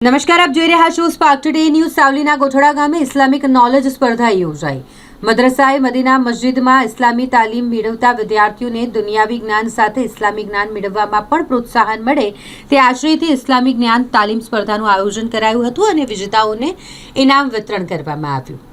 નમસ્કાર, આપ જોઈ રહ્યા છો સ્પાર્ક ટુડે ન્યૂઝ સાવલીના ગોઠડા ગામે ઇસ્લામિક નોલેજ સ્પર્ધા યોજાઈ. મદ્રસાએ મદીના મસ્જિદમાં ઇસ્લામી તાલીમ મેળવતા વિદ્યાર્થીઓને દુનિયાવી જ્ઞાન સાથે ઇસ્લામી જ્ઞાન મેળવવામાં પણ પ્રોત્સાહન મળે તે આશ્રયથી ઇસ્લામી જ્ઞાન તાલીમ સ્પર્ધાનું આયોજન કરાયું હતું અને વિજેતાઓને ઇનામ વિતરણ કરવામાં આવ્યું.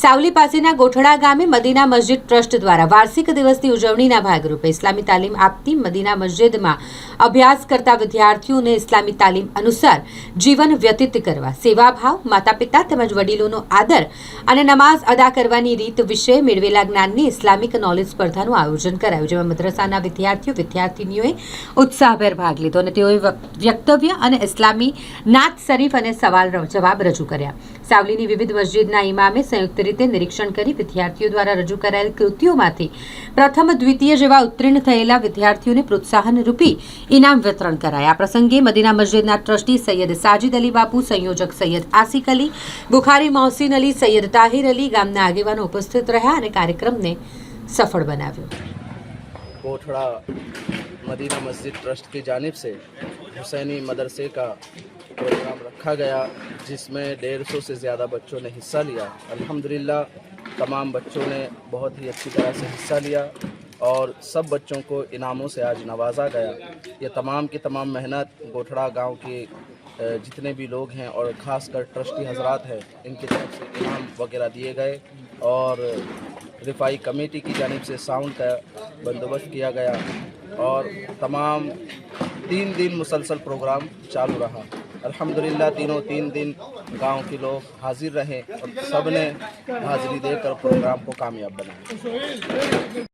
સાવલી પાસેના ગોઠડા ગામે મદીના મસ્જિદ ટ્રસ્ટ દ્વારા વાર્ષિક દિવસની ઉજવણીના ભાગરૂપે ઇસ્લામી તાલીમ આપતી મદીના મસ્જિદમાં અભ્યાસ કરતા વિદ્યાર્થીઓને ઇસ્લામી તાલીમ અનુસાર જીવન વ્યતીત કરવા, સેવાભાવ માતા પિતા તેમજ વડીલોનો આદર અને નમાઝ અદા કરવાની રીત વિશે મેળવેલા જ્ઞાનની ઇસ્લામિક નોલેજ સ્પર્ધાનું આયોજન કરાયું, જેમાં મદ્રસાના વિદ્યાર્થીઓ, વિદ્યાર્થીનીઓએ ઉત્સાહભેર ભાગ લીધો અને તેઓએ વ્યક્તવ્ય અને ઇસ્લામી નાત શરીફ અને સવાલ જવાબ રજૂ કર્યા. સાવલીની વિવિધ મસ્જિદના ઇમામે સંયુક્ત રીતે નિરીક્ષણ કરી વિદ્યાર્થીઓ દ્વારા રજૂ કરાયેલ કૃતિઓમાંથી પ્રથમ દ્વિતીય જેવા ઉત્તીર્ણ થયેલા વિદ્યાર્થીઓને પ્રોત્સાહન રૂપી ઇનામ વિતરણ કરાયા આ પ્રસંગે મદીના મસ્જિદના ટ્રસ્ટી સૈયદ સાજિદ અલી બાપુ સંયોજક સૈયદ આસિક અલી બુખારી મોહસિન અલી સૈયદ તાહિર અલી ગામના આગેવાનો ઉપસ્થિત રહ્યા અને કાર્યક્રમને સફળ બનાવ્યો कोठड़ा मदीना मस्जिद ट्रस्ट की जानिब से हुसैनी मदरसे का प्रोग्राम रखा गया, जिसमें डेढ़ सौ से ज़्यादा बच्चों ने हिस्सा लिया। अल्हम्दुलिल्लाह, तमाम बच्चों ने बहुत ही अच्छी तरह से हिस्सा लिया और सब बच्चों को इनामों से आज नवाजा गया। ये तमाम की तमाम मेहनत गोठड़ा गाँव के जितने भी लोग हैं और ख़ासकर ट्रस्टी हजरात हैं, इनकी तरफ़ से इनाम वगैरह दिए गए और रिफाई कमेटी की जानब से साउंड का बंदोबस्त किया गया और तमाम तीन दिन मुसलसल प्रोग्राम चालू रहा। अल्हम्दुलिल्लाह, तीनों तीन दिन गाँव के लोग हाजिर रहे और सबने हाजिरी देकर प्रोग्राम को कामयाब बनाया।